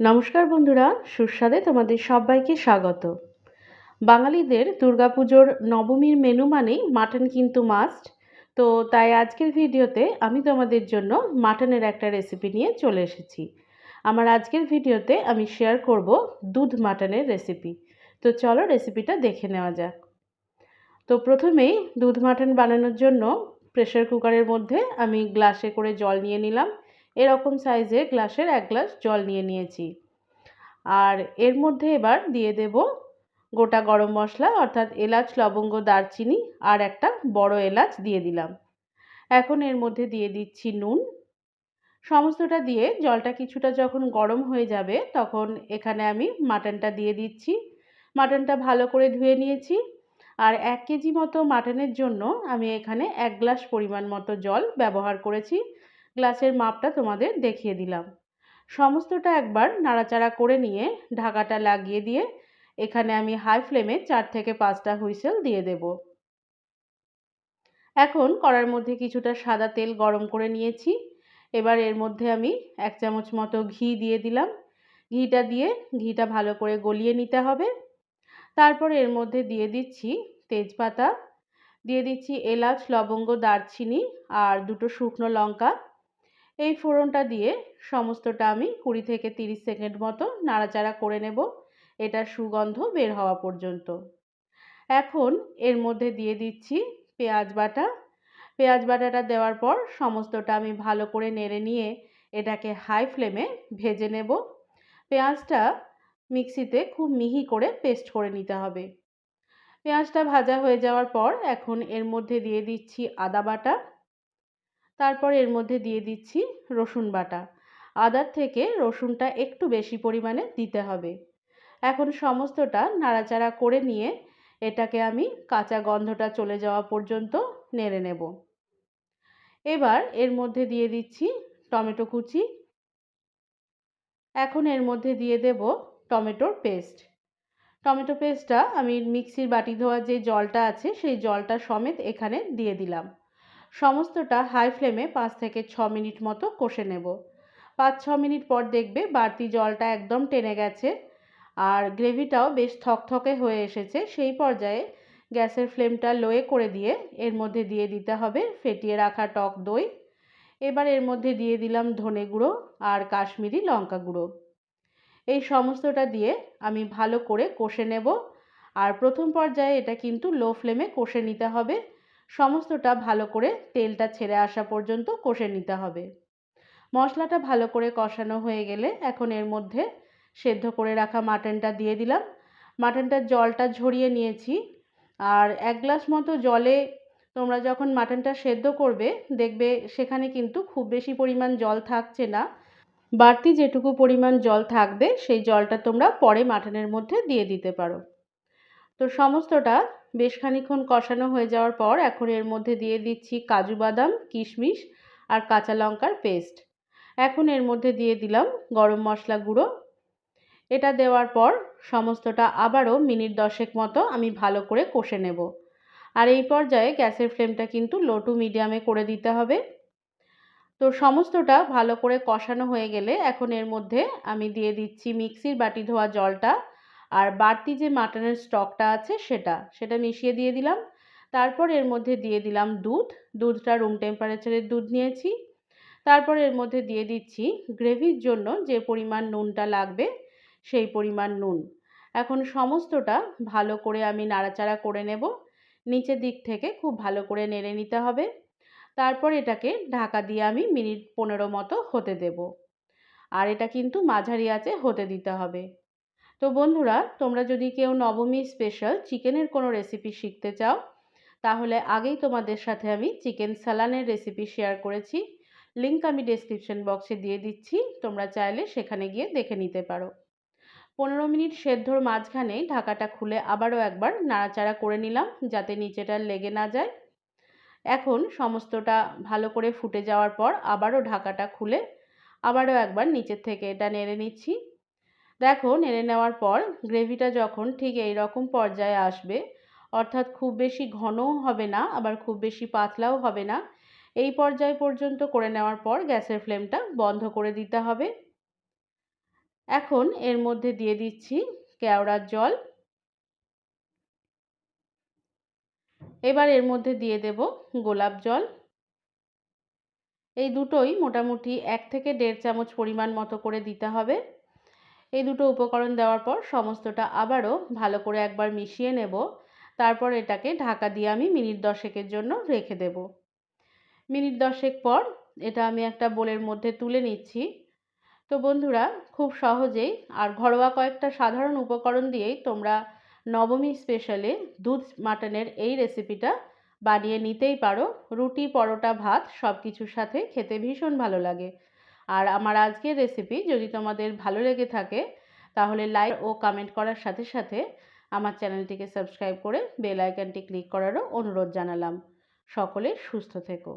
নমস্কার বন্ধুরা, সুস্বাদে তোমাদের সবাইকে স্বাগত। বাঙালিদের দুর্গাপুজোর নবমীর মেনু মানেই মাটন কিন্তু মাস্ট তো তাই আজকের ভিডিওতে আমি তোমাদের জন্য মাটনের একটা রেসিপি নিয়ে চলে এসেছি। আমার আজকের ভিডিওতে আমি শেয়ার করব দুধ মাটনের রেসিপি তো চলো রেসিপিটা দেখে নেওয়া যাক। তো প্রথমেই দুধ মাটন বানানোর জন্য প্রেশার কুকারের মধ্যে আমি গ্লাসে করে জল নিয়ে নিলাম। এরকম সাইজের গ্লাসের এক গ্লাস জল নিয়ে নিয়েছি। আর এর মধ্যে এবার দিয়ে দেব গোটা গরম মশলা, অর্থাৎ এলাচ, লবঙ্গ, দারচিনি আর একটা বড় এলাচ দিয়ে দিলাম। এখন এর মধ্যে দিয়ে দিচ্ছি নুন। সমস্তটা দিয়ে জলটা কিছুটা যখন গরম হয়ে যাবে, তখন এখানে আমি মাটনটা দিয়ে দিচ্ছি। মাটনটা ভালো করে ধুয়ে নিয়েছি। আর এক কেজি মতো মাটনের জন্য আমি এখানে এক গ্লাস পরিমাণ মতো জল ব্যবহার করেছি। গ্লাসের মাপটা তোমাদের দেখিয়ে দিলাম। সমস্তটা একবার নাড়াচাড়া করে নিয়ে ঢাকাটা লাগিয়ে দিয়ে এখানে আমি হাই ফ্লেমে চার থেকে পাঁচটা হুইসেল দিয়ে দেব। এখন কড়ার মধ্যে কিছুটা সাদা তেল গরম করে নিয়েছি। এবার এর মধ্যে আমি এক চামচ মতো ঘি দিয়ে দিলাম। ঘিটা দিয়ে ঘিটা ভালো করে গলিয়ে নিতে হবে। তারপর এর মধ্যে দিয়ে দিচ্ছি তেজপাতা, দিয়ে দিচ্ছি এলাচ, লবঙ্গ, দারচিনি আর দুটো শুকনো লঙ্কা। এই ফোড়নটা দিয়ে সমস্তটা আমি কুড়ি থেকে তিরিশ সেকেন্ড মতো নাড়াচাড়া করে নেব। এটার সুগন্ধ বের হওয়া পর্যন্ত। এখন এর মধ্যে দিয়ে দিচ্ছি পেঁয়াজ বাটা। পেঁয়াজ বাটাটা দেওয়ার পর সমস্তটা আমি ভালো করে নেড়ে নিয়ে এটাকে হাই ফ্লেমে ভেজে নেব। পেঁয়াজটা মিক্সিতে খুব মিহি করে পেস্ট করে নিতে হবে। পেঁয়াজটা ভাজা হয়ে যাওয়ার পর এখন এর মধ্যে দিয়ে দিচ্ছি আদা বাটা। তারপর এর মধ্যে দিয়ে দিচ্ছি রসুন বাটা। আদার থেকে রসুনটা একটু বেশি পরিমাণে দিতে হবে। এখন সমস্তটা নাড়াচাড়া করে নিয়ে এটাকে আমি কাঁচা গন্ধটা চলে যাওয়া পর্যন্ত নেড়ে নেব। এবার এর মধ্যে দিয়ে দিচ্ছি টমেটো কুচি। এখন এর মধ্যে দিয়ে দেব টমেটোর পেস্ট। টমেটো পেস্টটা আমি মিক্সির বাটি ধোয়া যে জলটা আছে, সেই জলটা সমেত এখানে দিয়ে দিলাম। সমস্তটা হাই ফ্লেমে পাঁচ থেকে ছ মিনিট মতো কষে নেব। পাঁচ, ছ মিনিট পর দেখবে বাড়তি জলটা একদম টেনে গেছে আর গ্রেভিটাও বেশ থকথকে হয়ে এসেছে। সেই পর্যায়ে গ্যাসের ফ্লেমটা লোয়ে করে দিয়ে এর মধ্যে দিয়ে দিতে হবে ফেটিয়ে রাখা টক দই। এবার এর মধ্যে দিয়ে দিলাম ধনে গুঁড়ো আর কাশ্মীরি লঙ্কা গুঁড়ো। এই সমস্তটা দিয়ে আমি ভালো করে কষে নেব। আর প্রথম পর্যায়ে এটা কিন্তু লো ফ্লেমে কষে নিতে হবে। সমস্তটা ভালো করে তেলটা ছেড়ে আসা পর্যন্ত কষে নিতে হবে। মশলাটা ভালো করে কষানো হয়ে গেলে এখন এর মধ্যে সেদ্ধ করে রাখা মাটনটা দিয়ে দিলাম। মাটনটার জলটা ঝরিয়ে নিয়েছি। আর এক গ্লাস মতো জলে তোমরা যখন মাটনটা সেদ্ধ করবে, দেখবে সেখানে কিন্তু খুব বেশি পরিমাণ জল থাকছে না। বাড়তি যেটুকু পরিমাণ জল থাকবে, সেই জলটা তোমরা পরে মাটনের মধ্যে দিয়ে দিতে পারো। তো সমস্তটা বেশ খানিক্ষণ কষানো হয়ে যাওয়ার পর এখন এর মধ্যে দিয়ে দিচ্ছি কাজু বাদাম, কিশমিশ আর কাঁচা লঙ্কার পেস্ট। এখন এর মধ্যে দিয়ে দিলাম গরম মশলা গুঁড়ো। এটা দেওয়ার পর সমস্তটা আবারও মিনিট দশেক মতো আমি ভালো করে কষে নেব। আর এই পর্যায়ে গ্যাসের ফ্লেমটা কিন্তু লো টু মিডিয়ামে করে দিতে হবে। তো সমস্তটা ভালো করে কষানো হয়ে গেলে এখন এর মধ্যে আমি দিয়ে দিচ্ছি মিক্সির বাটি ধোয়া জলটা। আর বাড়তি যে মাটনের স্টকটা আছে সেটা সেটা মিশিয়ে দিয়ে দিলাম। তারপর এর মধ্যে দিয়ে দিলাম দুধ। দুধটা রুম টেম্পারেচারের দুধ নিয়েছি। তারপর এর মধ্যে দিয়ে দিচ্ছি গ্রেভির জন্য যে পরিমাণ নুনটা লাগবে, সেই পরিমাণ নুন। এখন সমস্তটা ভালো করে আমি নাড়াচাড়া করে নেব। নিচের দিক থেকে খুব ভালো করে নেড়ে নিতে হবে। তারপর এটাকে ঢাকা দিয়ে আমি মিনিট পনেরো মতো হতে দেব। আর এটা কিন্তু মাঝারি আছে হতে দিতে হবে। তো বন্ধুরা, তোমরা যদি কেউ নবমী স্পেশাল চিকেনের কোনো রেসিপি শিখতে চাও, তাহলে আগেই তোমাদের সাথে আমি চিকেন সালানের রেসিপি শেয়ার করেছি। লিঙ্ক আমি ডেসক্রিপশন বক্সে দিয়ে দিচ্ছি, তোমরা চাইলে সেখানে গিয়ে দেখে নিতে পারো। পনেরো মিনিট সেদ্ধর মাঝখানে ঢাকাটা খুলে আবারও একবার নাড়াচাড়া করে নিলাম, যাতে নিচেটা লেগে না যায়। এখন সমস্তটা ভালো করে ফুটে যাওয়ার পর আবারও ঢাকাটা খুলে আবারও একবার নিচের থেকে এটা নেড়ে নিচ্ছি। দেখো, নেড়ে নেওয়ার পর গ্রেভিটা যখন ঠিক এই রকম পর্যায়ে আসবে, অর্থাৎ খুব বেশি ঘনও হবে না, আবার খুব বেশি পাতলাও হবে না, এই পর্যায় পর্যন্ত করে নেওয়ার পর গ্যাসের ফ্লেমটা বন্ধ করে দিতে হবে। এখন এর মধ্যে দিয়ে দিচ্ছি কেওড়ার জল। এবার এর মধ্যে দিয়ে দেব গোলাপ জল। এই দুটোই মোটামুটি এক থেকে দেড় চামচ পরিমাণ মতো করে দিতে হবে। এই দুটো উপকরণ দেওয়ার পর সমস্তটা আবারও ভালো করে একবার মিশিয়ে নেব। তারপর এটাকে ঢাকা দিয়ে আমি মিনিট দশেকের জন্য রেখে দেব। মিনিট দশেক পর এটা আমি একটা বোলের মধ্যে তুলে নিচ্ছি। তো বন্ধুরা, খুব সহজেই আর ঘরোয়া কয়েকটা সাধারণ উপকরণ দিয়েই তোমরা নবমী স্পেশালে দুধ মাটনের এই রেসিপিটা বানিয়ে নিতেই পারো। রুটি, পরোটা, ভাত সব কিছুর সাথে খেতে ভীষণ ভালো লাগে। আর আমার আজকের রেসিপি যদি তোমাদের ভালো লেগে থাকে, তাহলে লাইক ও কমেন্ট করার সাথে সাথে আমার চ্যানেলটিকে সাবস্ক্রাইব করে বেল আইকনটি ক্লিক করারও অনুরোধ জানালাম। সকলে সুস্থ থেকো।